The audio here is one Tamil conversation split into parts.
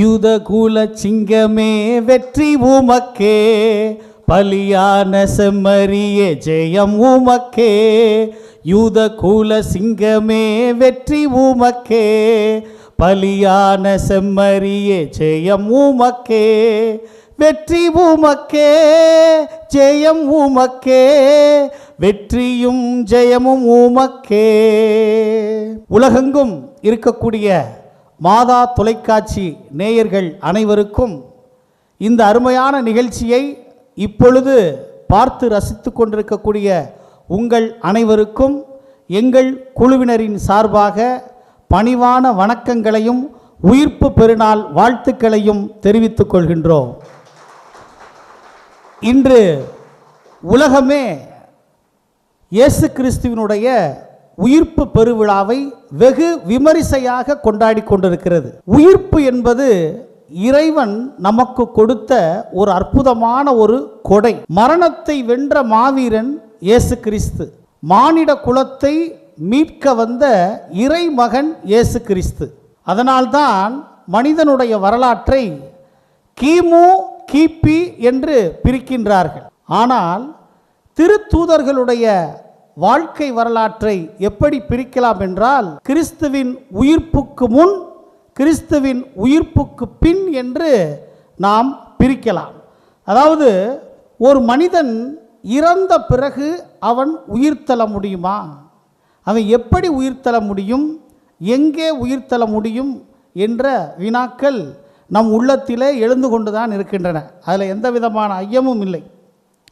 யூதகுல சிங்கமே வெற்றி உமக்கே. பலியான செம்மறியே ஜெயம் உமக்கே. யூதகுல சிங்கமே வெற்றி உமக்கே. பலியான செம்மறியே ஜெயம் உமக்கே. வெற்றி உமக்கே ஜெயம் உமக்கே. வெற்றியும் ஜெயமும் உமக்கே. உலகெங்கும் இருக்கக்கூடிய மாதா தொலைக்காட்சி நேயர்கள் அனைவருக்கும் இந்த அருமையான நிகழ்ச்சியை இப்பொழுது பார்த்து ரசித்து கொண்டிருக்கக்கூடிய உங்கள் அனைவருக்கும் எங்கள் குழுவினரின் சார்பாக பணிவான வணக்கங்களையும் உயிர்ப்பு பெருநாள் வாழ்த்துக்களையும் தெரிவித்துக் கொள்கின்றோம். இன்று உலகமே இயேசு கிறிஸ்துவினுடைய உயிர்ப்பு பெருவிழாவை வெகு விமரிசையாக கொண்டாடி கொண்டிருக்கிறது. உயிர்ப்பு என்பது இறைவன் நமக்கு கொடுத்த ஒரு அற்புதமான ஒரு கொடை. மரணத்தை வென்ற மாவீரன் இயேசு கிறிஸ்து. மானிட குலத்தை மீட்க வந்த இறைமகன் இயேசு கிறிஸ்து. அதனால்தான் மனிதனுடைய வரலாற்றை கிமு கிபி என்று பிரிக்கின்றார்கள். ஆனால் திருத்தூதர்களுடைய வாழ்க்கை வரலாற்றை எப்படி பிரிக்கலாம் என்றால் கிறிஸ்துவின் உயிர்ப்புக்கு முன் கிறிஸ்துவின் உயிர்ப்புக்கு பின் என்று நாம் பிரிக்கலாம். அதாவது ஒரு மனிதன் இறந்த பிறகு அவன் உயிர்த்தள முடியுமா? அவன் எப்படி உயிர்த்தள முடியும்? எங்கே உயிர்த்தள முடியும்? என்ற வினாக்கள் நம் உள்ளத்திலே எழுந்து கொண்டு தான் இருக்கின்றன. அதில் எந்த விதமான ஐயமும் இல்லை.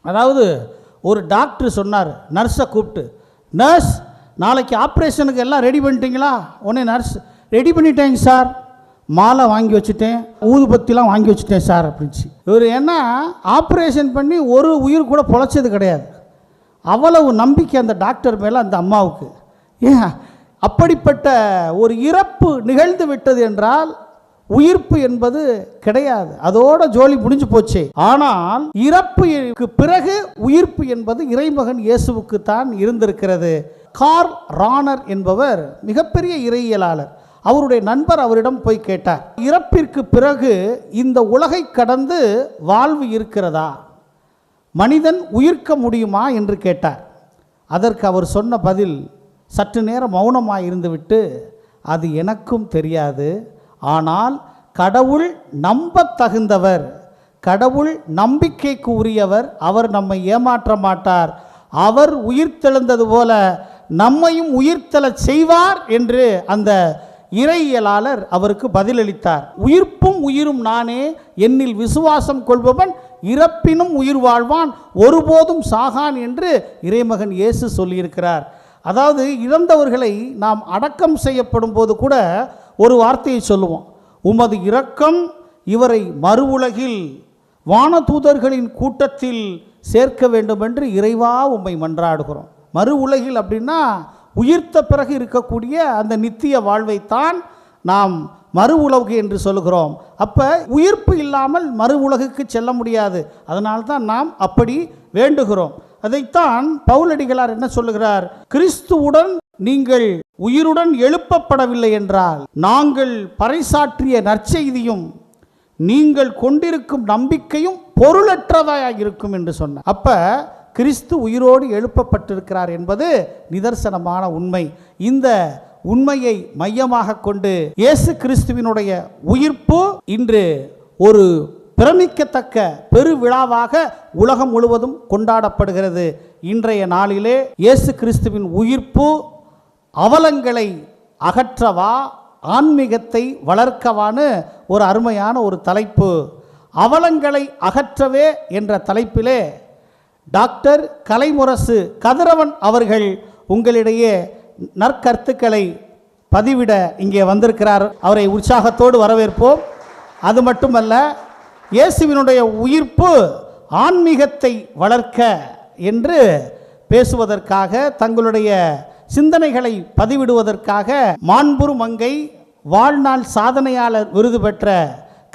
அதாவது ஒரு டாக்டர் சொன்னார் நர்ஸை கூப்பிட்டு நர்ஸ் நாளைக்கு ஆப்ரேஷனுக்கு எல்லாம் ரெடி பண்ணிட்டீங்களா? உடனே நர்ஸ் ரெடி பண்ணிட்டேங்க சார். மாலை வாங்கி வச்சுட்டேன் ஊதுபத்திலாம் வாங்கி வச்சுட்டேன் சார் அப்படின்ச்சு இவர் என்ன ஆப்ரேஷன் பண்ணி ஒரு உயிர் கூட பொழைச்சது கிடையாது. அவ்வளவு நம்பிக்கை அந்த டாக்டர் மேலே அந்த அம்மாவுக்கு. ஏன்? அப்படிப்பட்ட ஒரு இறப்பு நிகழ்ந்து விட்டது என்றால் உயிர்ப்பு என்பது கிடையாது. அதோட ஜோலி முடிஞ்சு போச்சு. ஆனால் இறப்புக்கு பிறகு உயிர்ப்பு என்பது இறைமகன் இயேசுவுக்கு தான் இருந்திருக்கிறது. கார் ரானர் என்பவர் மிகப்பெரிய இறையியலாளர். அவருடைய நண்பர் அவரிடம் போய் கேட்டார் இறப்பிற்கு பிறகு இந்த உலகை கடந்து வாழ்வு இருக்கிறதா? மனிதன் உயிர்க்க முடியுமா? என்று கேட்டார். அதற்கு அவர் சொன்ன பதில் சற்று நேரம் மௌனமாக இருந்துவிட்டு அது எனக்கும் தெரியாது. ஆனால் கடவுள் நம்பத்தகுந்தவர். கடவுள் நம்பிக்கைக்கு உரியவர் அவர் நம்மை ஏமாற்ற மாட்டார். அவர் உயிர்த்தெழுந்தது போல நம்மையும் உயிர்த்தெழச் செய்வார் என்று அந்த இறையியலாளர் அவருக்கு பதிலளித்தார். உயிர்ப்பும் உயிரும் நானே. என்னில் விசுவாசம் கொள்பவன் இறப்பினும் உயிர் வாழ்வான். ஒருபோதும் சாகான் என்று இறைமகன் இயேசு சொல்லியிருக்கிறார். அதாவது இறந்தவர்களை நாம் அடக்கம் செய்யப்படும் போது கூட ஒரு வார்த்தையை சொல்லுவோம். உமது இரக்கம் இவரை மறு உலகில் வானதூதர்களின் கூட்டத்தில் சேர்க்க வேண்டும் என்று இறைவா உம்மை மன்றாடுகிறோம். மறு உலகில் அப்படின்னா உயிர்த்த பிறகு இருக்கக்கூடிய அந்த நித்திய வாழ்வைத்தான் நாம் மறு உலகு என்று சொல்லுகிறோம். அப்போ உயிர்ப்பு இல்லாமல் மறு உலகுக்கு செல்ல முடியாது. அதனால்தான் நாம் அப்படி வேண்டுகிறோம். அதைத்தான் பவுலடிகளார் என்ன சொல்லுகிறார்? கிறிஸ்துவுடன் நீங்கள் உயிருடன் எழுப்பப்படவில்லை என்றால் நாங்கள் பறைசாற்றிய நற்செய்தியும் நீங்கள் கொண்டிருக்கும் நம்பிக்கையும் பொருளற்றதாக இருக்கும் என்று சொன்ன அப்ப கிறிஸ்து உயிரோடு எழுப்பப்பட்டிருக்கிறார் என்பது நிதர்சனமான உண்மை. இந்த உண்மையை மையமாக கொண்டு இயேசு கிறிஸ்துவினுடைய உயிர்ப்பு இன்று ஒரு பிரமிக்கத்தக்க பெருவிழாவாக உலகம் முழுவதும் கொண்டாடப்படுகிறது. இன்றைய நாளிலே இயேசு கிறிஸ்துவின் உயிர்ப்பு அவலங்களை அகற்றவா ஆன்மீகத்தை வளர்க்கவான்னு ஒரு அருமையான ஒரு தலைப்பு. அவலங்களை அகற்றவே என்ற தலைப்பிலே டாக்டர் கலைமுரசு கதிரவன் அவர்கள் உங்களிடையே நற்கருத்துக்களை பதிவிட இங்கே வந்திருக்கிறார். அவரை உற்சாகத்தோடு வரவேற்போம். அது மட்டுமல்ல இயேசுவினுடைய உயிர்ப்பு ஆன்மீகத்தை வளர்க்க என்று பேசுவதற்காக தங்களுடைய சிந்தனைகளை பதிவிடுவதற்காக மாண்புரு மங்கை வாழ்நாள் சாதனையாளர் விருது பெற்ற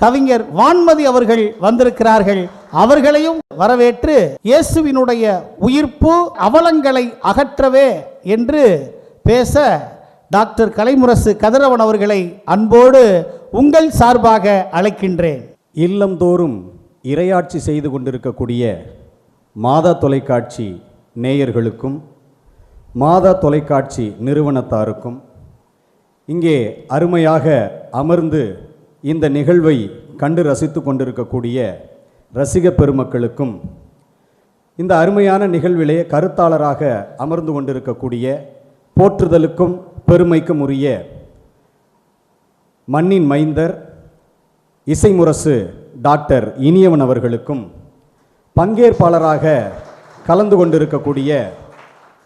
கவிஞர் வான்மதி அவர்கள் வந்திருக்கிறார்கள். அவர்களையும் வரவேற்று இயேசுவினுடைய உயிர்ப்பு அவலங்களை அகற்றவே என்று பேச டாக்டர் கலைமுரசு கதிரவன் அவர்களை அன்போடு உங்கள் சார்பாக அழைக்கின்றேன். இல்லந்தோறும் இரையாட்சி செய்து கொண்டிருக்கக்கூடிய மாதா தொலைக்காட்சி நேயர்களுக்கும் மாதா தொலைக்காட்சி நிறுவனத்தாருக்கும் இங்கே அருமையாக அமர்ந்து இந்த நிகழ்வை கண்டு ரசித்து கொண்டிருக்கக்கூடிய ரசிக பெருமக்களுக்கும் இந்த அருமையான நிகழ்விலே கருத்தாளராக அமர்ந்து கொண்டிருக்கக்கூடிய போற்றுதலுக்கும் பெருமைக்கும் உரிய மண்ணின் மைந்தர் இசைமுரசு டாக்டர் இனியவன் அவர்களுக்கும் பங்கேற்பாளராக கலந்து கொண்டிருக்கக்கூடிய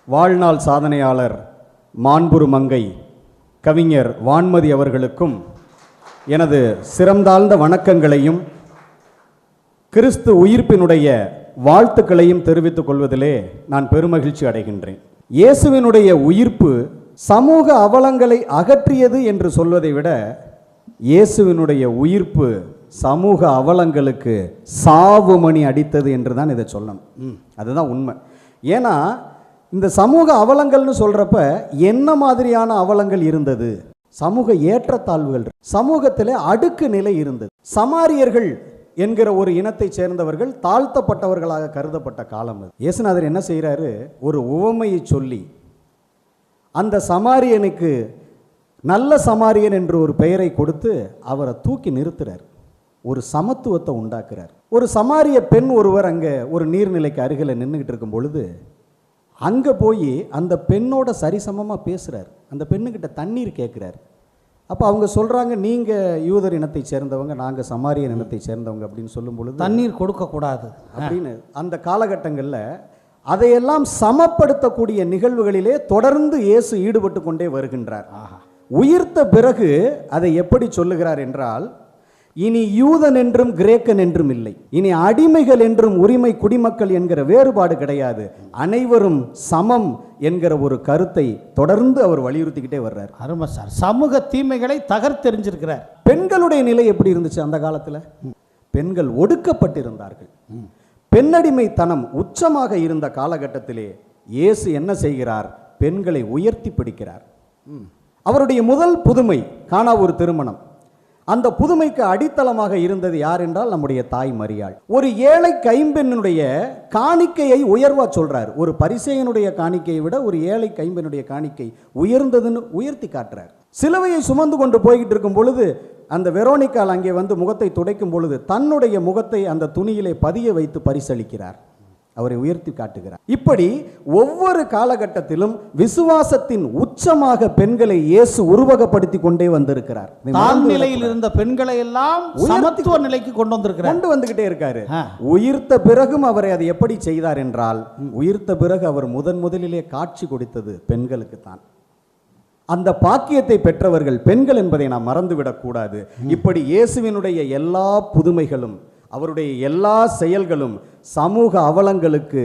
வாழ்நாள் சாதனையாளர் மாண்புரு மங்கை கவிஞர் வான்மதி அவர்களுக்கும் எனது சிறந்தாழ்ந்த வணக்கங்களையும் கிறிஸ்து உயிர்ப்பினுடைய வாழ்த்துக்களையும் தெரிவித்துக் கொள்வதிலே நான் பெருமகிழ்ச்சி அடைகின்றேன். இயேசுவினுடைய உயிர்ப்பு சமூக அவலங்களை அகற்றியது என்று சொல்வதை விட இயேசுவினுடைய உயிர்ப்பு சமூக அவலங்களுக்கு சாவு மணி அடித்தது என்று தான் இதை சொல்லணும். ம், அதுதான் உண்மை. ஏன்னா இந்த சமூக அவலங்கள்னு சொல்றப்ப என்ன மாதிரியான அவலங்கள் இருந்தது? சமூக ஏற்றத்தாழ்வுகள். சமூகத்தில் அடுக்கு நிலை இருந்தது. சமாரியர்கள் என்கிற ஒரு இனத்தைச் சேர்ந்தவர்கள் தாழ்த்தப்பட்டவர்களாக கருதப்பட்ட காலம் அது. இயேசுநாதர் என்ன செய்கிறாரு ஒரு உவமையை சொல்லி அந்த சமாரியனுக்கு நல்ல சமாரியன் என்று ஒரு பெயரை கொடுத்து அவரை தூக்கி நிறுத்துறார். ஒரு சமத்துவத்தை உண்டாக்குறார். ஒரு சமாரிய பெண் ஒருவர் அங்கே ஒரு நீர்நிலைக்கு அருகில் நின்றுக்கிட்டு இருக்கும் பொழுது அங்கே போய் அந்த பெண்ணோட சரிசமமாக பேசுகிறார் அந்த பெண்ணுக்கிட்ட தண்ணீர் கேட்குறார் அப்போ அவங்க சொல்கிறாங்க நீங்கள் யூதர் இனத்தை சேர்ந்தவங்க நாங்கள் சமாரியன் இனத்தை சேர்ந்தவங்க அப்படின்னு சொல்லும் பொழுது தண்ணீர் கொடுக்கக்கூடாது அப்படின்னு அந்த காலகட்டங்களில் அதையெல்லாம் சமப்படுத்தக்கூடிய நிகழ்வுகளிலே தொடர்ந்து இயேசு ஈடுபட்டு கொண்டே வருகின்றார். உயிர்த்த பிறகு அதை எப்படி சொல்லுகிறார் என்றால் இனி யூதன் என்றும் கிரேக்கன் என்றும் இல்லை. இனி அடிமைகள் என்றும் உரிமை குடிமக்கள் என்கிற வேறுபாடு கிடையாது. அனைவரும் சமம் என்கிற ஒரு கருத்தை தொடர்ந்து அவர் வலியுறுத்திக்கிட்டே வர்றார். அருமை சார். சமூக தீமைகளை தகர்த்தெறிஞ்சிருக்கிறார் பெண்களுடைய நிலை எப்படி இருந்துச்சு அந்த காலத்தில்? பெண்கள் ஒடுக்கப்பட்டிருந்தார்கள். பெண்ணடிமைத்தனம் உச்சமாக இருந்த காலகட்டத்திலே இயேசு என்ன செய்கிறார்? பெண்களை உயர்த்தி பிடிக்கிறார். அவருடைய முதல் புதுமை காணா ஒரு திருமணம். அந்த புதுமைக்கு அடித்தளமாக இருந்தது யார் என்றால் நம்முடைய தாய் மரியாள். ஒரு ஏழை கைம்பெண்ணுடைய காணிக்கையை உயர்வா சொல்றார். ஒரு பரிசையனுடைய காணிக்கையை விட ஒரு ஏழை கைம்பெண்ணுடைய காணிக்கை உயர்ந்ததுன்னு உயர்த்தி காட்டுறார். சிலுவையை சுமந்து கொண்டு போய்கிட்டு இருக்கும் பொழுது அந்த வெரோனிக்கால் அங்கே வந்து முகத்தை துடைக்கும் பொழுது தன்னுடைய முகத்தை அந்த துணியிலே பதிய வைத்து பரிசளிக்கிறார். அவரை உயர்த்தி காட்டுகிறார். இப்படி ஒவ்வொரு காலகட்டத்திலும் விசுவாசத்தின் உச்சமாக பெண்களை இயேசு உருவகப்படுத்தி கொண்டே வந்திருக்கிறார். தாழ் நிலையில் இருந்த பெண்களை எல்லாம் சமத்துவ நிலைக்கு கொண்டு வந்திருக்கிறார். கொண்டு வந்துகிட்டே இருக்காரு. உயிர்த்த பிறகும் அவரை அதை எப்படி செய்தார் என்றால் உயிர்த்த பிறகு அவர் முதன் முதலிலே காட்சி கொடுத்தது பெண்களுக்கு தான். அந்த பாக்கியத்தை பெற்றவர்கள் பெண்கள் என்பதை நாம் மறந்துவிடக் கூடாது. இப்படி இயேசுவினுடைய எல்லா புதுமைகளும் அவருடைய எல்லா செயல்களும் சமூக அவலங்களுக்கு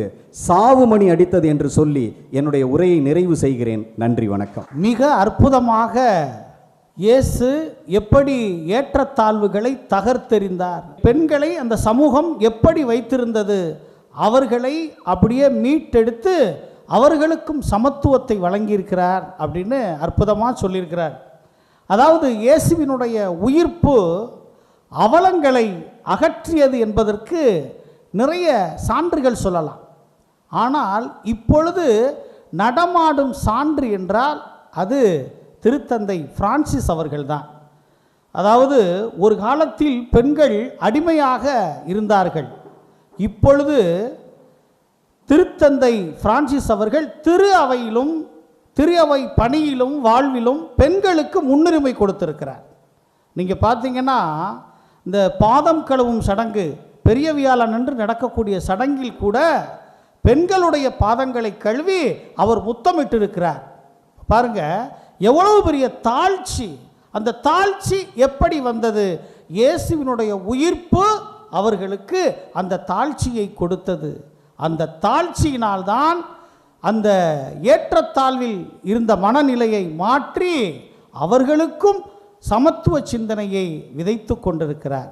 சாவுமணி அடித்தது என்று சொல்லி என்னுடைய உரையை நிறைவு செய்கிறேன். நன்றி வணக்கம். மிக அற்புதமாக இயேசு எப்படி ஏற்றத்தாழ்வுகளை தகர்த்தெறிந்தார். பெண்களை அந்த சமூகம் எப்படி வைத்திருந்தது அவர்களை அப்படியே மீட்டெடுத்து அவர்களுக்கும் சமத்துவத்தை வழங்கியிருக்கிறார் அப்படின்னு அற்புதமாக சொல்லியிருக்கிறார். அதாவது இயேசுவினுடைய உயிர்ப்பு அவலங்களை அகற்றியது என்பதற்கு நிறைய சான்றுகள் சொல்லலாம். ஆனால் இப்பொழுது நடமாடும் சான்று என்றால் அது திருத்தந்தை பிரான்சிஸ் அவர்கள்தான். அதாவது ஒரு காலத்தில் பெண்கள் அடிமையாக இருந்தார்கள். இப்பொழுது திருத்தந்தை பிரான்சிஸ் அவர்கள் திரு அவையிலும் திரு அவை பணியிலும் வாழ்விலும் பெண்களுக்கு முன்னுரிமை கொடுத்திருக்கிறார். நீங்கள் பார்த்தீங்கன்னா இந்த பாதம் கழுவும் சடங்கு பெரிய வியாழன் என்று நடக்கக்கூடிய சடங்கில் கூட பெண்களுடைய பாதங்களை கழுவி அவர் முத்தமிட்டிருக்கிறார். பாருங்க எவ்வளவு பெரிய தாழ்ச்சி. அந்த தாழ்ச்சி எப்படி வந்தது? இயேசுவினுடைய உயிர்ப்பு அவர்களுக்கு அந்த தாழ்ச்சியை கொடுத்தது. அந்த தாழ்ச்சியினால்தான் அந்த ஏற்றத்தாழ்வில் இருந்த மனநிலையை மாற்றி அவர்களுக்கும் சமத்துவ சிந்தனையை விதைத்து கொண்டிருக்கிறார்.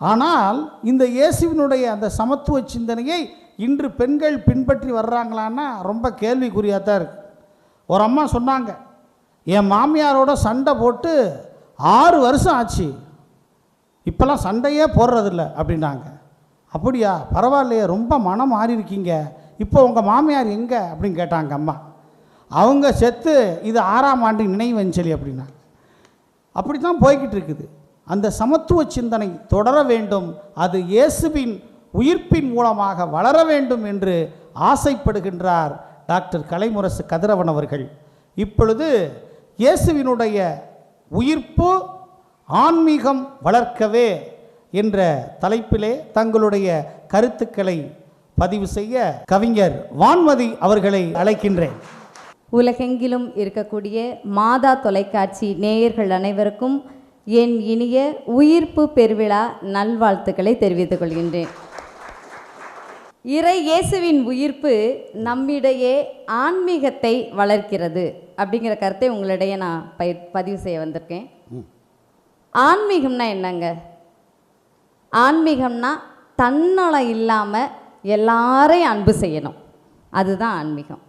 ஆனால் இந்த இயேசுவினுடைய அந்த சமத்துவ சிந்தனையை இன்று பெண்கள் பின்பற்றி வர்றாங்களான்னா ரொம்ப கேள்விக்குறியாக தான் இருக்கு. ஒரு அம்மா சொன்னாங்க என் மாமியாரோட சண்டை போட்டு ஆறு வருஷம் ஆச்சு. இப்போல்லாம் சண்டையே போடுறதில்ல அப்படின்னாங்க. அப்படியா? பரவாயில்லையே ரொம்ப மனம் மாறி இருக்கீங்க. இப்போ உங்கள் மாமியார் எங்கே? அப்படின்னு கேட்டாங்க அம்மா. அவங்க செத்து இது ஆறாம் ஆண்டு நினைவஞ்சலி அப்படின்னா அப்படி தான் போய்கிட்டு இருக்குது அந்த சமத்துவ சிந்தனை தொடர வேண்டும். அது இயேசுவின் உயிர்ப்பின் மூலமாக வளர வேண்டும் என்று ஆசைப்படுகின்றார் டாக்டர் கலைமுரசு கதிரவன் அவர்கள். இப்பொழுது இயேசுவினுடைய உயிர்ப்பு ஆன்மீகம் வளர்க்கவே என்ற தலைப்பிலே தங்களுடைய கருத்துக்களை பதிவு செய்ய கவிஞர் வான்மதி அவர்களை அழைக்கின்றேன். உலகெங்கிலும் இருக்கக்கூடிய மாதா தொலைக்காட்சி நேயர்கள் அனைவருக்கும் என் இனிய உயிர்ப்பு பெருவிழா நல்வாழ்த்துக்களை தெரிவித்துக் கொள்கின்றேன். இறை இயேசுவின் உயிர்ப்பு நம்மிடையே ஆன்மீகத்தை வளர்க்கிறது அப்படிங்கிற கருத்தை உங்களிடையே நான் பய பதிவு செய்ய வந்திருக்கேன். ஆன்மீகம்னா என்னங்க? ஆன்மீகம்னா தன்னலம் இல்லாமல் எல்லாரையும் அன்பு செய்யணும். அதுதான் ஆன்மீகம்.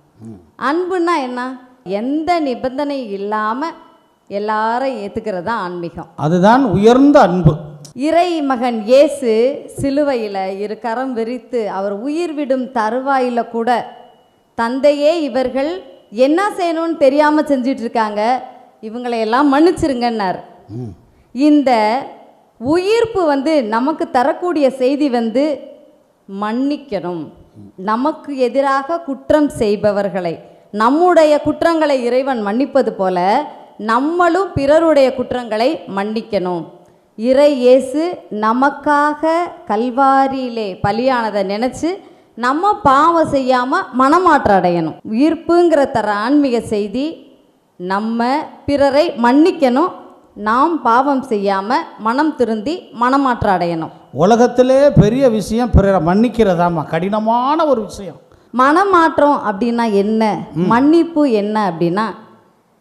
அன்புன்னா என்ன? எந்த நிபந்தனை இல்லாமல் எல்லாரையும் ஏற்றுக்கிறது தான் ஆன்மீகம். அதுதான் உயர்ந்த அன்பு. இறை மகன் இயேசு சிலுவையில் இரு கரம் விரித்து அவர் உயிர் விடும் தருவாயில் கூட தந்தையே இவர்கள் என்ன செய்யணும்னு தெரியாமல் செஞ்சிட்டு இருக்காங்க இவங்களை எல்லாம் மன்னிச்சிருங்கன்னார் இந்த உயிர்ப்பு வந்து நமக்கு தரக்கூடிய செய்தி வந்து மன்னிக்கணும். நமக்கு எதிராக குற்றம் செய்பவர்களை நம்முடைய குற்றங்களை இறைவன் மன்னிப்பது போல நம்மளும் பிறருடைய குற்றங்களை மன்னிக்கணும். இறை இயேசு நமக்காக கல்வாரியிலே பலியானதை நினச்சி நம்ம பாவம் செய்யாமல் மனமாற்றம் அடையணும். உயிர்ப்புங்கிற தர ஆன்மீக செய்தி நம்ம பிறரை மன்னிக்கணும். நாம் பாவம் செய்யாமல் மனம் திருந்தி மனமாற்றம் அடையணும். உலகத்திலே பெரிய விஷயம் பிறரை மன்னிக்கிறதாம்மா. கடினமான ஒரு விஷயம். மனமாற்றம் அப்படின்னா என்ன? மன்னிப்பு என்ன அப்படின்னா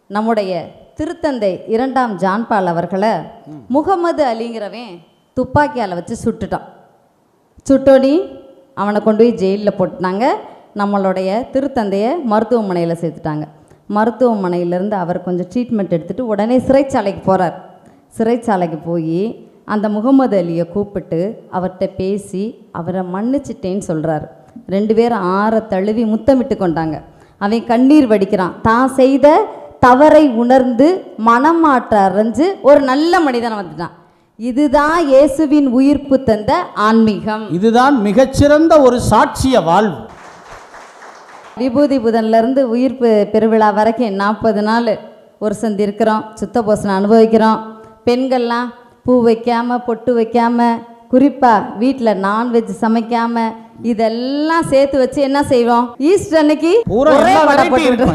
நம்முடைய திருத்தந்தை இரண்டாம் ஜான்பால் அவர்களை முகமது அலிங்கிறவன் துப்பாக்கியால் வச்சு சுட்டுட்டான். சுட்டோடி அவனை கொண்டு போய் ஜெயிலில் போட்டுனாங்க. நம்மளுடைய திருத்தந்தையை மருத்துவமனையில் சேர்த்துட்டாங்க. மருத்துவமனையிலேருந்து அவர் கொஞ்சம் ட்ரீட்மெண்ட் எடுத்துகிட்டு உடனே சிறைச்சாலைக்கு போகிறார் சிறைச்சாலைக்கு போய் அந்த முகமது அலியை கூப்பிட்டு அவர்கிட்ட பேசி அவரை மன்னிச்சிட்டேன்னு சொல்கிறாரு ரெண்டு பேரும் ஆற தழுவி முத்தமிட்டு கொண்டாங்க. அவன் கண்ணீர் வடிக்கிறான். தான் செய்த தவறை உணர்ந்து மனமாற்ற அடைஞ்சு ஒரு நல்ல மனிதனை வந்துட்டான். இதுதான் இயேசுவின் உயிர்ப்பு தந்த ஆன்மீகம். இதுதான் மிகச்சிறந்த ஒரு சாட்சிய வாழ்வு. விபூதி புதன்லேருந்து உயிர்ப்பு பெருவிழா வரைக்கும் நாற்பது நாள் ஒரு சந்தி இருக்கிறோம். சுத்த போசனை அனுபவிக்கிறோம். பெண்கள்லாம் பூ வைக்காம பொட்டு வைக்காம குறிப்பாக வீட்டில் நான்வெஜ் சமைக்காம இதெல்லாம் சேர்த்து வச்சு என்ன செய்வோம்? ஈஸ்டர் அன்னைக்கு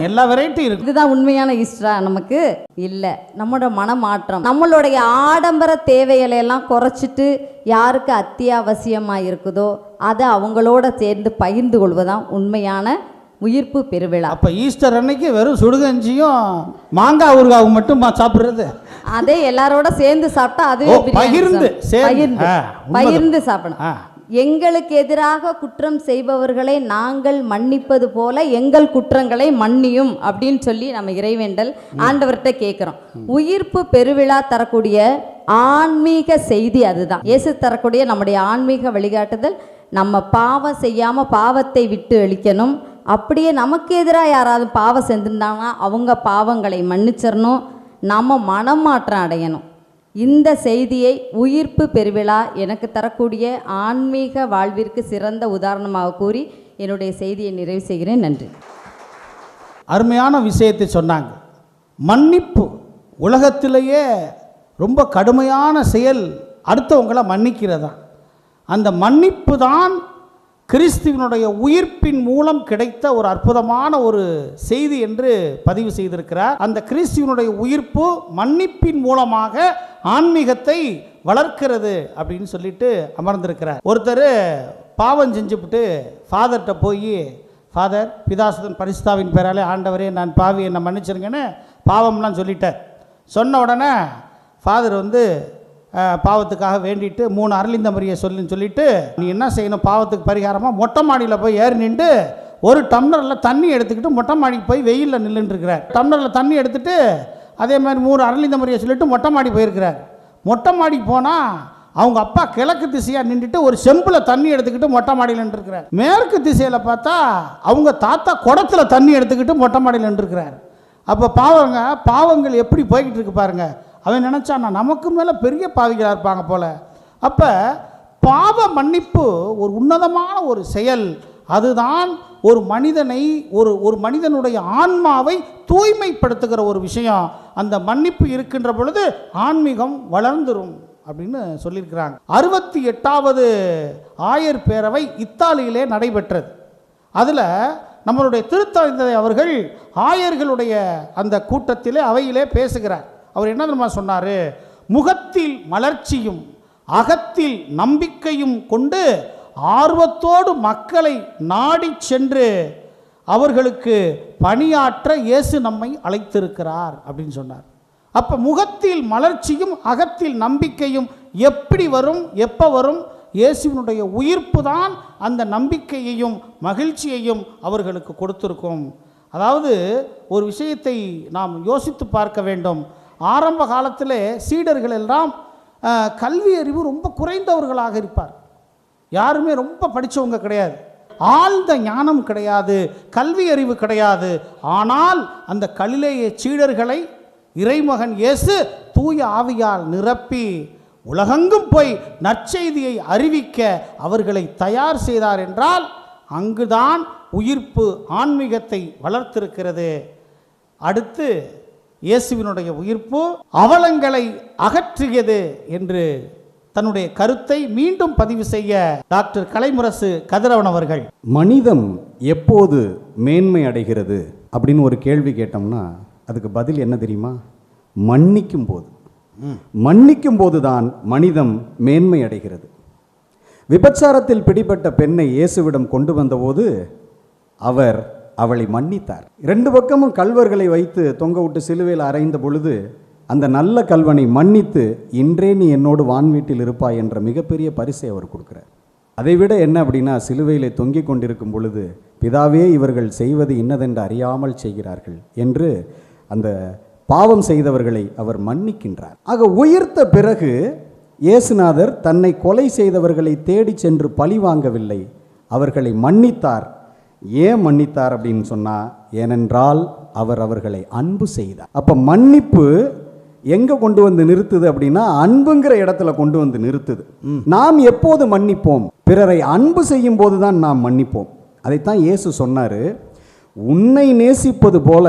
எல்லா வெரைட்டி இருக்கும். இதுதான் உண்மையான ஈஸ்டரா நமக்கு? இல்லை. நம்மளோட மனமாற்றம். நம்மளுடைய ஆடம்பர தேவைகளை எல்லாம் குறைச்சிட்டு யாருக்கு அத்தியாவசியமாக இருக்குதோ அதை அவங்களோட சேர்ந்து பகிர்ந்து கொள்வதுதான் உண்மையான உயிர்ப்பு பெருவிழா. அப்ப ஈஸ்டர் அன்னைக்கு வெறும் சுடுகஞ்சியும் மாங்காய் ஊறுகாவும் மட்டும் சாப்பிடுறது? அதே எல்லாரோட சேர்ந்து சாப்பிட்டா அதுவே பகிர்ந்து. பகிர்ந்து. பகிர்ந்து சாப்பிடணும். எங்களுக்கு எதிராக குற்றம் செய்பவர்களை நாங்கள் மன்னிப்பது போல எங்கள் குற்றங்களை மன்னியும் அப்படின்னு சொல்லி நம்ம இறைவேண்டல் ஆண்டவர்கிட்ட கேட்குறோம் உயிர்ப்பு பெருவிழா தரக்கூடிய ஆன்மீக செய்தி அதுதான். இயேசு தரக்கூடிய நம்முடைய ஆன்மீக வழிகாட்டுதல். நம்ம பாவம் செய்யாம பாவத்தை விட்டு அழிக்கணும். அப்படியே நமக்கு எதிராக யாராவது பாவம் செஞ்சிருந்தாங்கன்னா அவங்க பாவங்களை மன்னிச்சிடணும் நம்ம மனமாற்றம் அடையணும். இந்த செய்தியை உயிர்ப்பு பெருவிழா எனக்கு தரக்கூடிய ஆன்மீக வாழ்விற்கு சிறந்த உதாரணமாக கூறி என்னுடைய செய்தியை நிறைவு செய்கிறேன். நன்றி. அருமையான விஷயத்தை சொன்னாங்க. மன்னிப்பு உலகத்திலேயே ரொம்ப கடுமையான செயல் அடுத்தவங்களை மன்னிக்கிறதா? அந்த மன்னிப்பு தான் கிறிஸ்துவனுடைய உயிர்ப்பின் மூலம் கிடைத்த ஒரு அற்புதமான ஒரு செய்தி என்று பதிவு செய்திருக்கிறார். அந்த கிறிஸ்துவனுடைய உயிர்ப்பு மன்னிப்பின் மூலமாக ஆன்மீகத்தை வளர்க்கிறது அப்படின்னு சொல்லிட்டு அமர்ந்திருக்கிறார். ஒருத்தர் பாவம் செஞ்சுவிட்டு ஃபாதர்கிட்ட போய் ஃபாதர் பிதாசுதன் பரிசுதாவின் பேராலே ஆண்டவரே நான் பாவி என்னை மன்னிச்சிருங்கன்னு பாவம்லாம் சொல்லிட்டார். சொன்ன உடனே ஃபாதர் வந்து பாவத்துக்காக வேண்டிட்டு மூணு அரளிந்த மரியை சொல்லுன்னு சொல்லிட்டு நீ என்ன செய்யணும்? பாவத்துக்கு பரிகாரமாக மொட்டை மாடியில் போய் ஏறி நின்று ஒரு டம்ளரில் தண்ணி எடுத்துக்கிட்டு மொட்டை மாடிக்கு போய் வெயிலில் நின்றுட்டு டம்ளரில் தண்ணி எடுத்துட்டு அதே மாதிரி மூணு அரளிந்த முறையை சொல்லிட்டு மொட்டை மாடி போயிருக்கிறார். மொட்டை மாடிக்கு போனால் அவங்க அப்பா கிழக்கு திசையாக நின்றுட்டு ஒரு செம்பில் தண்ணி எடுத்துக்கிட்டு மொட்டை மாடியில் நின்றுருக்கிறார். மேற்கு திசையில் பார்த்தா அவங்க தாத்தா குடத்துல தண்ணி எடுத்துக்கிட்டு மொட்டை மாடியில் நின்றுருக்கிறார். அப்போ பாவங்க பாவங்கள் எப்படி போய்கிட்டு இருக்கு பாருங்கள் அவன் நினச்சான்னா நமக்கு மேலே பெரிய பாவிகளாக இருப்பாங்க போல். அப்போ பாவ மன்னிப்பு ஒரு உன்னதமான ஒரு செயல். அதுதான் ஒரு மனிதனை ஒரு ஒரு மனிதனுடைய ஆன்மாவை தூய்மைப்படுத்துகிற ஒரு விஷயம். அந்த மன்னிப்பு இருக்கின்ற பொழுது ஆன்மீகம் வளர்ந்துடும் அப்படின்னு சொல்லியிருக்கிறாங்க. அறுபத்தி எட்டாவது ஆயர் பேரவை இத்தாலியிலே நடைபெற்றது. அதில் நம்மளுடைய திருத்தந்தை அவர்கள் ஆயர்களுடைய அந்த கூட்டத்திலே அவையிலே பேசுகிறார். அவர் என்ன தெரியுமா சொன்னார்? முகத்தில் மலர்ச்சியும் அகத்தில் நம்பிக்கையும் கொண்டு ஆர்வத்தோடு மக்களை நாடி சென்று அவர்களுக்கு பணியாற்ற இயேசு நம்மை அழைத்திருக்கிறார் அப்படின்னு சொன்னார். அப்போ முகத்தில் மலர்ச்சியும் அகத்தில் நம்பிக்கையும் எப்படி வரும் எப்போ வரும்? இயேசுவினுடைய உயிர்ப்பு தான் அந்த நம்பிக்கையையும் மகிழ்ச்சியையும் அவர்களுக்கு கொடுத்துருக்கும். அதாவது ஒரு விஷயத்தை நாம் யோசித்து பார்க்க வேண்டும். ஆரம்ப காலத்திலே சீடர்கள் எல்லாம் கல்வி அறிவு ரொம்ப குறைந்தவர்களாக இருப்பார். யாருமே ரொம்ப படித்தவங்க கிடையாது. ஆழ்ந்த ஞானம் கிடையாது கல்வி அறிவு கிடையாது. ஆனால் அந்த கலிலேய சீடர்களை இறைமகன் இயேசு தூய ஆவியால் நிரப்பி உலகெங்கும் போய் நற்செய்தியை அறிவிக்க அவர்களை தயார் செய்தார் என்றால் அங்குதான் உயிர்ப்பு ஆன்மீகத்தை வளர்த்திருக்கிறது. அடுத்து இயேசுவினுடைய உயிர்ப்பு அவலங்களை அகற்றியது என்று தன்னுடைய கருத்தை மீண்டும் பதிவு செய்ய டாக்டர் கலைமுரசு கதிரவன் அவர்கள். மனிதம் எப்போது மேன்மை அடைகிறது அப்படின்னு ஒரு கேள்வி கேட்டோம்னா அதுக்கு பதில் என்ன தெரியுமா? மன்னிக்கும் போது. மன்னிக்கும் போதுதான் மனிதம் மேன்மை அடைகிறது. விபச்சாரத்தில் பிடிபட்ட பெண்ணை இயேசுவிடம் கொண்டு வந்தபோது அவர் அவளை மன்னித்தார். ரெண்டு பக்கமும் கல்வர்களை வைத்து தொங்க விட்டு சிலுவையில் அறைந்த பொழுது அந்த நல்ல கல்வனை மன்னித்து இன்றே நீ என்னோடு வான்வீட்டில் இருப்பாய் என்ற மிகப்பெரிய பரிசை அவர் கொடுக்கிறார். அதைவிட என்ன அப்படின்னா சிலுவையிலே தொங்கிக் கொண்டிருக்கும் பொழுது பிதாவே இவர்கள் செய்வது இன்னதென்று அறியாமல் செய்கிறார்கள் என்று அந்த பாவம் செய்தவர்களை அவர் மன்னிக்கின்றார். ஆக உயிர்த்த பிறகு இயேசுநாதர் தன்னை கொலை செய்தவர்களை தேடி சென்று பழி வாங்கவில்லை. அவர்களை மன்னித்தார். ஏன் மன்னித்தார் அப்படின்னு சொன்னா ஏனென்றால் அவர் அவர்களை அன்பு செய்தார். அப்ப மன்னிப்பு எங்க கொண்டு வந்து நிறுத்துது அப்படின்னா அன்புங்கிற இடத்துல கொண்டு வந்து நிறுத்துது. நாம் எப்போது மன்னிப்போம்? பிறரை அன்பு செய்யும் போதுதான் நாம் மன்னிப்போம். அதைத்தான் இயேசு சொன்னாரு உன்னை நேசிப்பது போல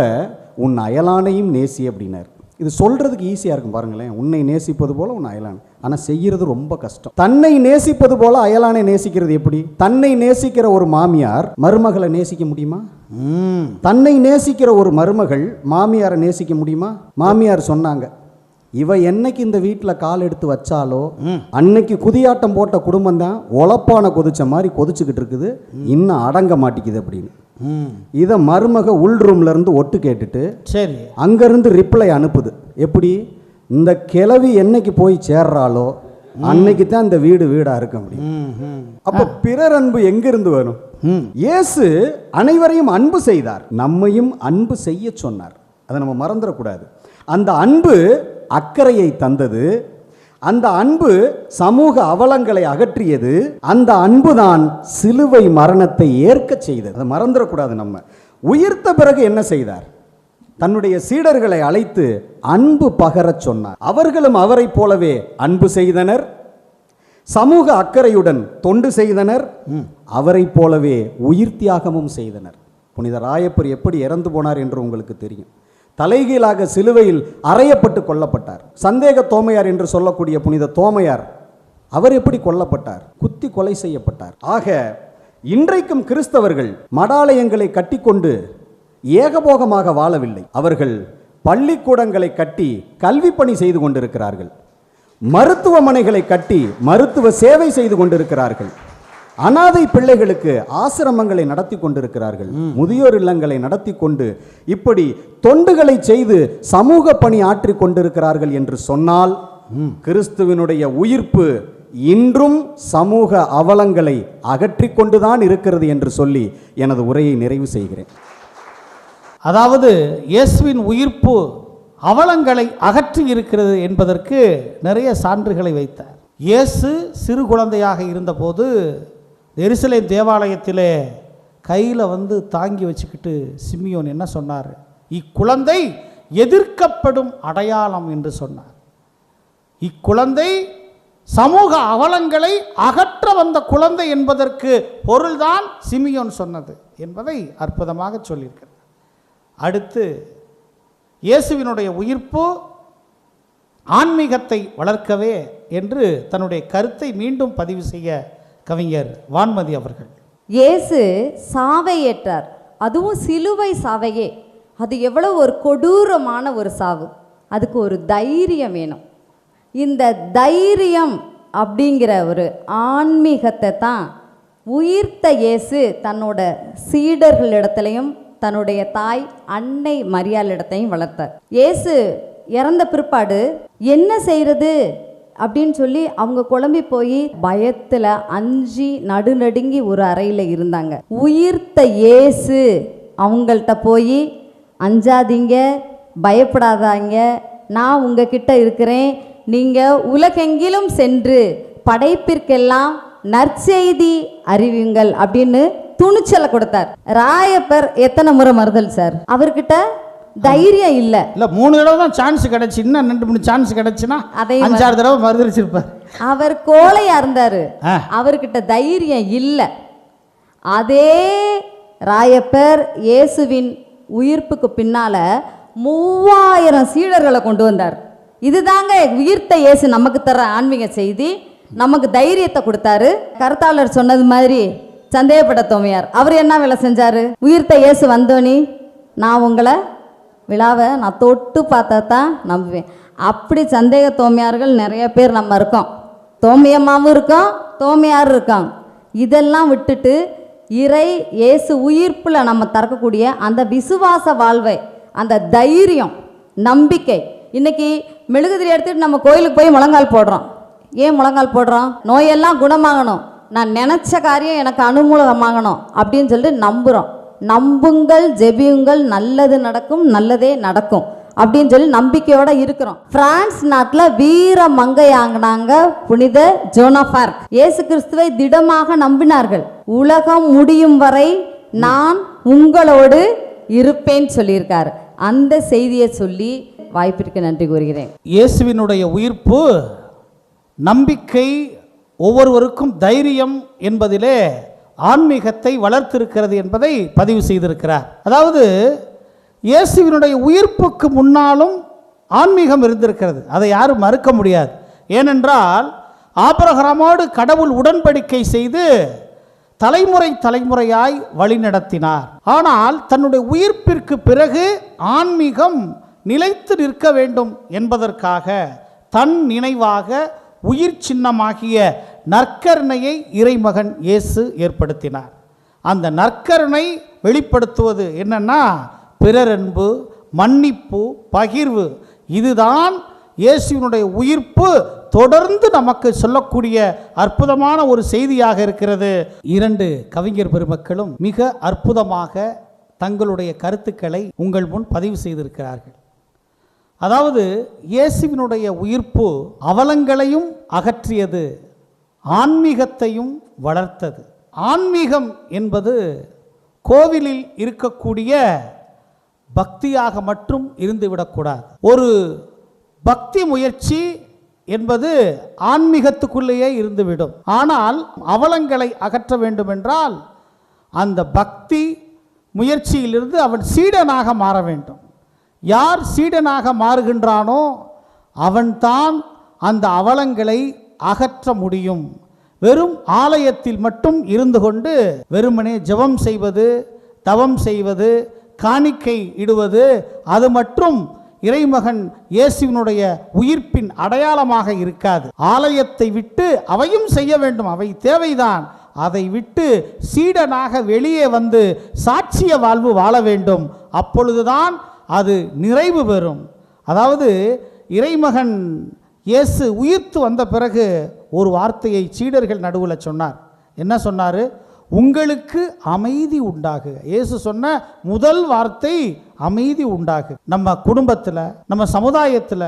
உன் அயலானையும் நேசி அப்படின்னார். இது சொல்றதுக்கு ஈஸியா இருக்கும் பாருங்களேன். உன்னை நேசிப்பது போல உன் அயலான் ஆனா செய்யறது ரொம்ப கஷ்டம். தன்னை நேசிப்பது போல அயலானை நேசிக்கிறது எப்படி? தன்னை நேசிக்கிற ஒரு மாமியார் மருமகளை நேசிக்க முடியுமா? தன்னை நேசிக்கிற ஒரு மருமகள் மாமியாரை நேசிக்க முடியுமா? மாமியார் சொன்னாங்க இவ என்னைக்கு இந்த வீட்டில் கால் எடுத்து வச்சாலோ அன்னைக்கு குதியாட்டம் போட்ட குடும்பம் தான் உழப்பான கொதிச்ச மாதிரி கொதிச்சுக்கிட்டு இருக்குது. இன்னும் அடங்க மாட்டேங்குது அப்படின்னு. இதை மருமக உள் ரூம்ல இருந்து ஒட்டு கேட்டுட்டு சரி. அங்கேருந்து ரிப்ளை அனுப்புது. எப்படி? இந்த கிளவி என்னைக்கு போய் சேர்றாளோ அன்னைக்கு தான் இந்த வீடு வீடா இருக்க முடியும். அப்ப பிறர் அன்பு எங்கிருந்து வரும்? இயேசு அனைவரையும் அன்பு செய்தார். நம்மையும் அன்பு செய்ய சொன்னார். அதை நம்ம மறந்துடக்கூடாது. அந்த அன்பு அக்கறையை தந்தது. அந்த அன்பு சமூக அவலங்களை அகற்றியது. அந்த அன்புதான் சிலுவை மரணத்தை ஏற்கச் செய்தது. அதை மறந்துடக்கூடாது நம்ம. உயிர்த்த பிறகு என்ன செய்தார்? தன்னுடைய சீடர்களை அழைத்து அன்பு பகரச் சொன்னார். அவர்களும் அவரைப் போலவே அன்பு செய்தனர். சமூக அக்கறையுடன் தொண்டு செய்தனர். அவரைப் போலவே உயிர் தியாகமும் செய்தனர். புனித ராயப்பர் எப்படி இறந்து போனார் என்று உங்களுக்கு தெரியும். தலைகீழாக சிலுவையில் அறையப்பட்டு கொல்லப்பட்டார். சந்தேக தோமையார் என்று சொல்லக்கூடிய புனித தோமையார் அவர் எப்படி கொல்லப்பட்டார்? குத்தி கொலை செய்யப்பட்டார். ஆக இன்றைக்கும் கிறிஸ்தவர்கள் மடாலயங்களை கட்டிக்கொண்டு ஏகபோகமாக வாழவில்லை. அவர்கள் பள்ளிக்கூடங்களை கட்டி கல்வி பணி செய்து கொண்டிருக்கிறார்கள். மருத்துவமனைகளை கட்டி மருத்துவ சேவை செய்து கொண்டிருக்கிறார்கள். அனாதை பிள்ளைகளுக்கு ஆசிரமங்களை நடத்தி கொண்டிருக்கிறார்கள். முதியோர் இல்லங்களை நடத்தி கொண்டு இப்படி தொண்டுகளை செய்து சமூக பணி ஆற்றிக் கொண்டிருக்கிறார்கள் என்று சொன்னால் கிறிஸ்துவினுடைய உயிர்ப்பு இன்றும் சமூக அவலங்களை அகற்றிக் கொண்டுதான் இருக்கிறது என்று சொல்லி எனது உரையை நிறைவு செய்கிறேன். அதாவது இயேசுவின் உயிர்ப்பு அவலங்களை அகற்றி இருக்கிறது என்பதற்கு நிறைய சான்றுகளை வைத்தார். இயேசு சிறு குழந்தையாக இருந்தபோது எருசலேம் தேவாலயத்திலே கையில் வந்து தாங்கி வச்சுக்கிட்டு சிம்மியோன் என்ன சொன்னார்? இக்குழந்தை எதிர்க்கப்படும் அடையாளம் என்று சொன்னார். இக்குழந்தை சமூக அவலங்களை அகற்ற வந்த குழந்தை என்பதற்கு பொருள்தான் சிமியோன் சொன்னது என்பதை அற்புதமாக சொல்லியிருக்கிறார். அடுத்து இயேசுவினுடைய உயிர்ப்பு ஆன்மீகத்தை வளர்க்கவே என்று தன்னுடைய கருத்தை மீண்டும் பதிவு செய்ய கவிஞர் வான்மதி அவர்கள். இயேசு சாவை ஏற்றார். அதுவும் சிலுவை சாவையே. அது எவ்வளோ ஒரு கொடூரமான ஒரு சாவு. அதுக்கு ஒரு தைரியம் வேணும். இந்த தைரியம் அப்படிங்கிற ஒரு ஆன்மீகத்தை தான் உயிர்த்த இயேசு தன்னோட சீடர்களிடத்துலையும் தன்னுடைய தாய் அன்னை மரியாளிடத்தையும் வளர்த்தார். இயேசு இறந்த பிற்பாடு என்ன செய்யறது அப்படின்னு சொல்லி அவங்க குழம்பி போய் பயத்தில் அஞ்சி நடுநடுங்கி ஒரு அறையில் இருந்தாங்க. உயிர்த்த இயேசு அவங்கள்ட்ட போய் அஞ்சாதீங்க பயப்படாதாங்க நான் உங்ககிட்ட இருக்கிறேன். நீங்கள் உலகெங்கிலும் சென்று படைப்பிற்கெல்லாம் நற்செய்தி அறிவியுங்கள் அப்படின்னு துணிச்சலை கொடுத்தார். ராயப்பர் எத்தனை முறை மறுதல் சார்? அவர்கிட்ட தைரியம் இல்லை. இல்லை மூணு தடவை தான் சான்ஸ் கிடைச்சு. இன்னும் ரெண்டு மூணு சான்ஸ் கிடைச்சுன்னா அதையும் அஞ்சாறு தடவை மறுதளிச்சிருப்பார் அவர் கோழையா இருந்தாரு. அவர்கிட்ட தைரியம் இல்லை. அதே ராயப்பர் இயேசுவின் உயிர்ப்புக்கு பின்னால மூவாயிரம் சீடர்களை கொண்டு வந்தார். இதுதாங்க உயிர்த்த இயேசு நமக்கு தர ஆன்மீக செய்தி. நமக்கு தைரியத்தை கொடுத்தாரு. கருத்தாளர் சொன்னது மாதிரி சந்தேகப்பட்ட தோமையார் அவர் என்ன வேலை செஞ்சார்? உயிர்த்த இயேசு வந்தோனி நான் உங்களை விழாவை நான் தொட்டு பார்த்தா தான் நம்புவேன். அப்படி சந்தேக தோமையார்கள் நிறைய பேர் நம்ம இருக்கோம். தோமியம்மாவும் இருக்கோம் தோமையார் இருக்காங்க. இதெல்லாம் விட்டுட்டு இறை இயேசு உயிர்ப்பில் நம்ம திறக்கக்கூடிய அந்த விசுவாச வாழ்வை அந்த தைரியம் நம்பிக்கை இன்னைக்கு மெழுகுதிரி எடுத்துகிட்டு நம்ம கோயிலுக்கு போய் முழங்கால் போடுறோம். ஏன் முழங்கால் போடுறோம்? நோயெல்லாம் குணமாகணும். நான் நினச்ச காரியம் எனக்கு அனுமூலகமாகணும் அப்படின்னு சொல்லிட்டு நம்புகிறோம் நம்புங்கள் ஜெபியுங்கள் நல்லது நடக்கும் நல்லதே நடக்கும் அப்படின்னு சொல்லி நம்பிக்கையோட இருக்கிறோம். பிரான்ஸ் நாட்டில் வீர மங்கையாங்கினாங்க புனித ஜோனஃபார்க் இயேசு கிறிஸ்துவை திடமாக நம்பினார்கள். உலகம் முடியும் வரை நான் உங்களோடு இருப்பேன் சொல்லியிருக்காரு. அந்த செய்தியை சொல்லி வாய்ப்பிற்கு நன்றி கூறுகிறேன். இயேசுவினுடைய உயிர்ப்பு நம்பிக்கை ஒவ்வொருவருக்கும் தைரியம் என்பதிலே ஆன்மீகத்தை வளர்த்திருக்கிறது என்பதை பதிவு செய்திருக்கிறார். அதாவது இயேசுவினுடைய உயிர்ப்புக்கு முன்னாலும் ஆன்மீகம் இருந்திருக்கிறது. அதை யாரும் மறுக்க முடியாது. ஏனென்றால் ஆபரகரமோடு கடவுள் உடன்படிக்கை செய்து தலைமுறை தலைமுறையாய் வழிநடத்தினார். ஆனால் தன்னுடைய உயிர்ப்பிற்கு பிறகு ஆன்மீகம் நிலைத்து நிற்க வேண்டும் என்பதற்காக தன் நினைவாக உயிர் சின்னமாகிய நற்கருணையை இறைமகன் இயேசு ஏற்படுத்தினார். அந்த நற்கருணை வெளிப்படுத்துவது என்னன்னா பிறரன்பு மன்னிப்பு பகிர்வு. இதுதான் இயேசுவினுடைய உயிர்ப்பு. தொடர்ந்து நமக்கு சொல்லக்கூடிய அற்புதமான ஒரு செய்தியாக இருக்கிறது. இரண்டு கவிஞர் பெருமக்களும் மிக அற்புதமாக தங்களுடைய கருத்துக்களை உங்கள் முன் பதிவு செய்திருக்கிறார்கள். அதாவது இயேசுவினுடைய உயிர்ப்பு அவலங்களையும் அகற்றியது. ஆன்மீகத்தையும் வளர்த்தது. ஆன்மீகம் என்பது கோவிலில் இருக்கக்கூடிய பக்தியாக மட்டும் இருந்துவிடக்கூடாது. ஒரு பக்தி முயற்சி என்பது ஆன்மீகத்துக்குள்ளேயே இருந்துவிடும். ஆனால் அவலங்களை அகற்ற வேண்டுமென்றால் அந்த பக்தி முயற்சியிலிருந்து அவன் சீடனாக மாற வேண்டும். யார் சீடனாக மாறுகின்றானோ அவன்தான் அந்த அவலங்களை அகற்ற முடியும். வெறும் ஆலயத்தில் மட்டும் இருந்து கொண்டு வெறுமனே ஜெபம் செய்வது தவம் செய்வது காணிக்கை இடுவது அது மற்றும் இறைமகன் இயேசுவினுடைய உயிர்ப்பின் அடையாளமாக இருக்காது. ஆலயத்தை விட்டு அவையும் செய்ய வேண்டும். அவை தேவைதான். அதை விட்டு சீடனாக வெளியே வந்து சாட்சிய வாழ்வு வாழ வேண்டும். அப்பொழுதுதான் அது நிறைவு பெறும். அதாவது இறைமகன் இயேசு உயிர்த்து வந்த பிறகு ஒரு வார்த்தையை சீடர்கள் நடுவில் சொன்னார். என்ன சொன்னார்? உங்களுக்கு அமைதி உண்டாகுக. இயேசு சொன்ன முதல் வார்த்தை அமைதி உண்டாகு நம்ம குடும்பத்தில் நம்ம சமுதாயத்தில்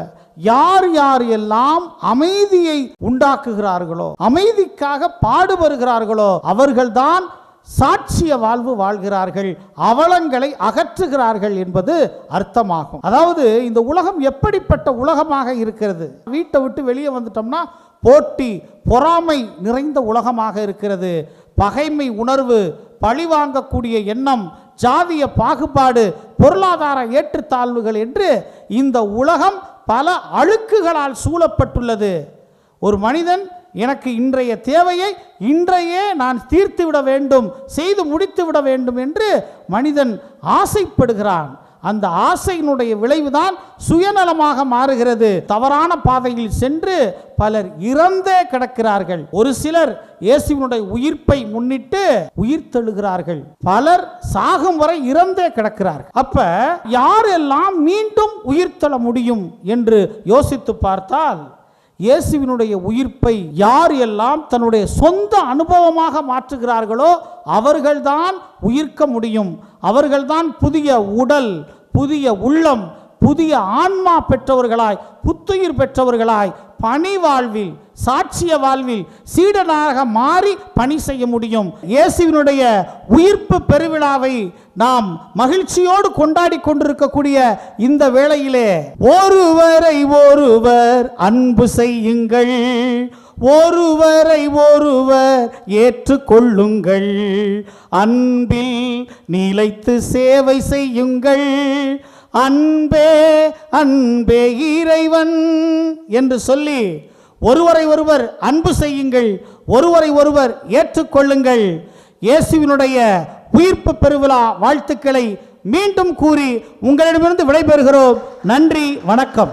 யார் யார் எல்லாம் அமைதியை உண்டாக்குகிறார்களோ அமைதிக்காக பாடுபடுகிறார்களோ அவர்கள்தான் சாட்சிய வாழ்வு வாழ்கிறார்கள் அவலங்களை அகற்றுகிறார்கள் என்பது அர்த்தமாகும். அதாவது இந்த உலகம் எப்படிப்பட்ட உலகமாக இருக்கிறது? வீட்டை விட்டு வெளியே வந்துட்டோம்னா போட்டி பொறாமை நிறைந்த உலகமாக இருக்கிறது. பகைமை உணர்வு பழிவாங்கக்கூடிய எண்ணம் ஜாதிய பாகுபாடு பொருளாதார ஏற்றுத்தாழ்வுகள் என்று இந்த உலகம் பல அழுக்குகளால் சூழப்பட்டுள்ளது. ஒரு மனிதன் எனக்கு இன்றைய தேவையை இன்றையே நான் தீர்த்து விட வேண்டும் செய்து முடித்து விட வேண்டும் என்று மனிதன் ஆசைப்படுகிறான். அந்த ஆசையினுடைய விளைவுதான் சுயநலமாக மாறுகிறது. தவறான பாதையில் சென்று பலர் இறந்தே கிடக்கிறார்கள். ஒரு சிலர் இயேசுவினுடைய உயிர்ப்பை முன்னிட்டு உயிர் தெழுகிறார்கள். பலர் சாகும் வரை இறந்தே கிடக்கிறார்கள். அப்ப யாரெல்லாம் மீண்டும் உயிர் தெழ முடியும் என்று யோசித்து பார்த்தால் இயேசுவினுடைய உயிர்ப்பை யார் எல்லாம் தன்னுடைய சொந்த அனுபவமாக மாற்றுகிறார்களோ அவர்கள்தான் உயிர்க்க முடியும். அவர்கள்தான் புதிய உடல் புதிய உள்ளம் புதிய ஆன்மா பெற்றவர்களாய் புத்துயிர் பெற்றவர்களாய் பணி வாழ்வில் சாட்சிய வாழ்வில் சீடனாக மாறி பணி செய்ய முடியும். இயேசுவினுடைய உயிர்ப்பு பெருவிழாவை நாம் மகிழ்ச்சியோடு கொண்டாடி கொண்டிருக்கக்கூடிய இந்த வேளையிலே ஒருவரை ஒருவர் அன்பு செய்யுங்கள். ஒருவரை ஒருவர் ஏற்றுக்கொள்ளுங்கள். அன்பில் நிலைத்து சேவை செய்யுங்கள். அன்பே அன்பே இறைவன் என்று சொல்லி ஒருவரை ஒருவர் அன்பு செய்யுங்கள் ஒருவரை ஒருவர் ஏற்றுக்கொள்ளுங்கள். இயேசுவினுடைய உயிர்ப்பு பெருவிழா வாழ்த்துக்களை மீண்டும் கூறி உங்களிடமிருந்து விடைபெறுகிறோம். நன்றி வணக்கம்.